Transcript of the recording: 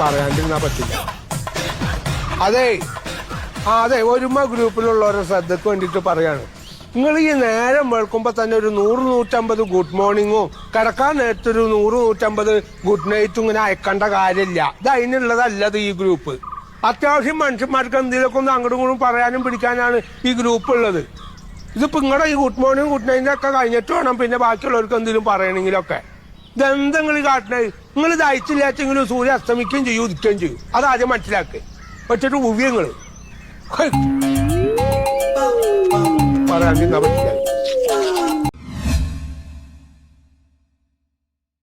പറയാണ്ടിരുന്നാ പറ്റില്ല. അതെ. ആ അതെ ഒരുമ ഗ്രൂപ്പിലുള്ളവരുടെ ശ്രദ്ധക്ക് വേണ്ടിയിട്ട് പറയാണ്. നിങ്ങൾ ഈ നേരം വെളുക്കുമ്പോ തന്നെ ഒരു നൂറ് നൂറ്റമ്പത് ഗുഡ് മോർണിംഗും കിടക്കാൻ നേരത്തെ ഒരു നൂറ് നൂറ്റമ്പത് ഗുഡ് നൈറ്റും ഇങ്ങനെ അയക്കേണ്ട കാര്യമില്ല. ഇത് അതിനുള്ളതല്ലത് ഈ ഗ്രൂപ്പ്. അത്യാവശ്യം മനുഷ്യന്മാർക്ക് എന്തെങ്കിലുമൊക്കെ ഒന്ന് അങ്ങോട്ടും ഇങ്ങോട്ടും പറയാനും പിടിക്കാനാണ് ഈ ഗ്രൂപ്പ് ഉള്ളത്. ഇതിപ്പോ നിങ്ങളുടെ ഈ ഗുഡ് മോർണിംഗ് ഗുഡ് നൈറ്റ് ഒക്കെ കഴിഞ്ഞിട്ട് വേണം പിന്നെ ബാക്കിയുള്ളവർക്ക് എന്തെങ്കിലും പറയണമെങ്കിലൊക്കെ ഇതെന്താ നിങ്ങൾ കാട്ടണത് നിങ്ങൾ ഇത് അയച്ചില്ലാച്ചെങ്കിലും സൂര്യ അസ്തമിക്കുകയും ചെയ്യും ഉദിക്കുകയും ചെയ്യും. അതാദ്യം മനസ്സിലാക്കുക വെച്ചിട്ട് ഉവ്യങ്ങൾ പറയാൻ പറ്റില്ല.